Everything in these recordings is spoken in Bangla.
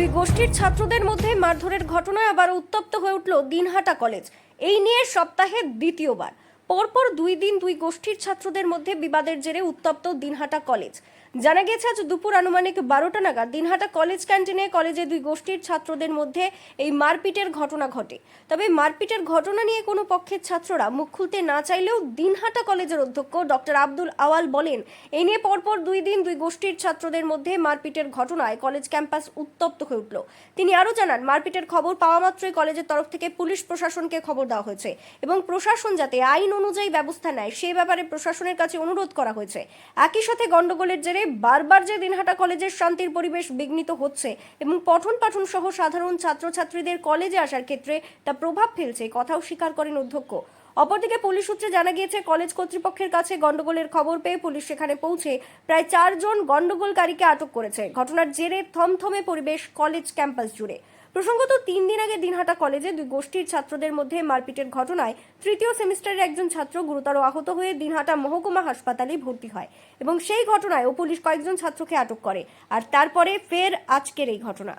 দুই গোষ্ঠীর ছাত্রদের মধ্যে মারধরের ঘটনায় আবার উত্তপ্ত হয়ে উঠল দিনহাটা কলেজ। এই নিয়ে সপ্তাহে দ্বিতীয়বার। পরপর দুই দিন দুই গোষ্ঠীর ছাত্রদের মধ্যে বিবাদের জেরে উত্তপ্ত দিনহাটা কলেজ। জানা গেছে আজ দুপুর আনুমানিক বারোটা নাগাদ দিনহাটা কলেজ ক্যান্টিনে কলেজে দুই গোষ্ঠীর ছাত্রদের মধ্যে এই মারপিটের ঘটনা ঘটে। তবে মারপিটের ঘটনা নিয়ে কোনো পক্ষের ছাত্ররা মুখ খুলতে না চাইলেও দিনহাটা কলেজের অধ্যক্ষ ডক্টর আব্দুল আওয়াল বলেন, এ নিয়ে পরপর দুই দিন দুই গোষ্ঠীর ছাত্রদের মধ্যে মারপিটের ঘটনায় কলেজ ক্যাম্পাস উত্তপ্ত হয়ে উঠল। তিনি আরও জানান, মারপিটের খবর পাওয়া মাত্রই কলেজের তরফ থেকে পুলিশ প্রশাসনকে খবর দেওয়া হয়েছে এবং প্রশাসন যাতে আইন অনুযায়ী ব্যবস্থা নেয় সে ব্যাপারে প্রশাসনের কাছে অনুরোধ করা হয়েছে। একই সাথে গন্ডগোলের জেরে বারবার যে দিনহাটা কলেজের শান্তির পরিবেশ বিঘ্নিত হচ্ছে এবং পঠন পাঠন সহ সাধারণ ছাত্রছাত্রীদের কলেজে আসার ক্ষেত্রে তা প্রভাব ফেলছে, কথাও স্বীকার করেন অধ্যক্ষ। অপরদিকে পুলিশ সূত্রে জানা গিয়েছে কলেজ কর্তৃপক্ষের কাছে গন্ডগোলের খবর পেয়ে পুলিশ সেখানে পৌঁছে প্রায় চারজন গন্ডগোলকারীকে আটক করেছে। ঘটনার জেরে থমথমে পরিবেশ কলেজ ক্যাম্পাস জুড়ে। প্রসঙ্গত তিন দিন আগে দিনহাটা কলেজে দুই গোষ্ঠীর ছাত্রদের মধ্যে মারপিটের ঘটনায় তৃতীয় সেমিস্টারের একজন ছাত্র গুরুতর আহত হয়ে দিনহাটা মহকুমা হাসপাতালে ভর্তি হয় এবং সেই ঘটনায়ও পুলিশ কয়েকজন ছাত্রকে আটক করে। আর তারপরে ফের আজকের এই ঘটনা।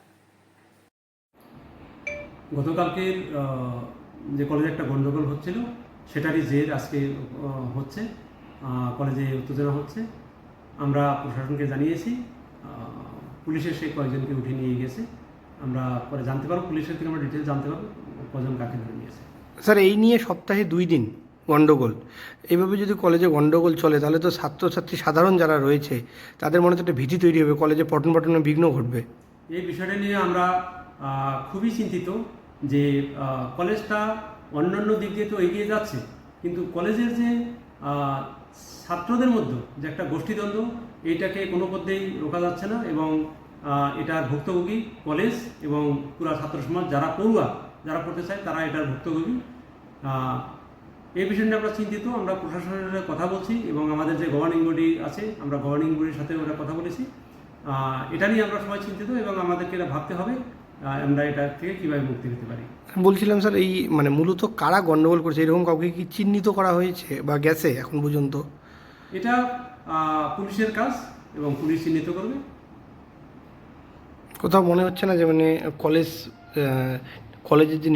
গতকালকের আহ, যে কলেজে একটা গণ্ডগোল হচ্ছিল সেটারই জের আজকে হচ্ছে কলেজে উত্তেজনা হচ্ছে। আমরা প্রশাসনকে জানিয়েছি আহ, পুলিশ এসে কয়েকজনকে উঠিয়ে নিয়ে গেছে। আমরা পরে জানতে পারব পুলিশের থেকে আমরা ডিটেলস জানতে পারব কজন কাকে ধরে নিয়েছে। স্যার এই নিয়ে সপ্তাহে দুই দিন গণ্ডগোল এইভাবে যদি কলেজে গণ্ডগোল চলে তাহলে তো ছাত্রছাত্রী সাধারণ যারা রয়েছে তাদের মনে তো একটা ভীতি তৈরি হবে কলেজে পঠন পাঠনে বিঘ্ন ঘটবে। এই বিষয়টা নিয়ে আমরা খুবই চিন্তিত যে কলেজটা অন্যান্য দিক দিয়ে তো এগিয়ে যাচ্ছে, কিন্তু কলেজের যে ছাত্রদের মধ্যে যে একটা গোষ্ঠীদ্বন্দ্ব এইটাকে কোনো পদ্ধেই রোকা যাচ্ছে না এবং এটার ভুক্তভোগী কলেজ এবং পুরা ছাত্র সমাজ, যারা পড়ুয়া, যারা পড়তে চায়, তারা এটার ভুক্তভোগী। এই বিষয় নিয়ে আমরা চিন্তিত, আমরা প্রশাসনের সাথে কথা বলছি এবং আমাদের যে গভর্নিং বডি আছে, আমরা গভর্নিং বডির সাথে ওরা কথা বলেছি। এটা নিয়ে আমরা সবাই চিন্তিত এবং আমাদেরকে এটা ভাবতে হবে। আমরা এটা থেকে কীভাবে মুক্তি পেতে পারি? বলছিলাম স্যার এই মানে মূলত কারা গণ্ডগোল করছে? এরকম কাউকে কি চিহ্নিত করা হয়েছে বা গেছে এখন পর্যন্ত? এটা পুলিশের কাজ এবং পুলিশ চিহ্নিত করবে। কোথাও মনে হচ্ছে না যে মানে কলেজ কলেজের যে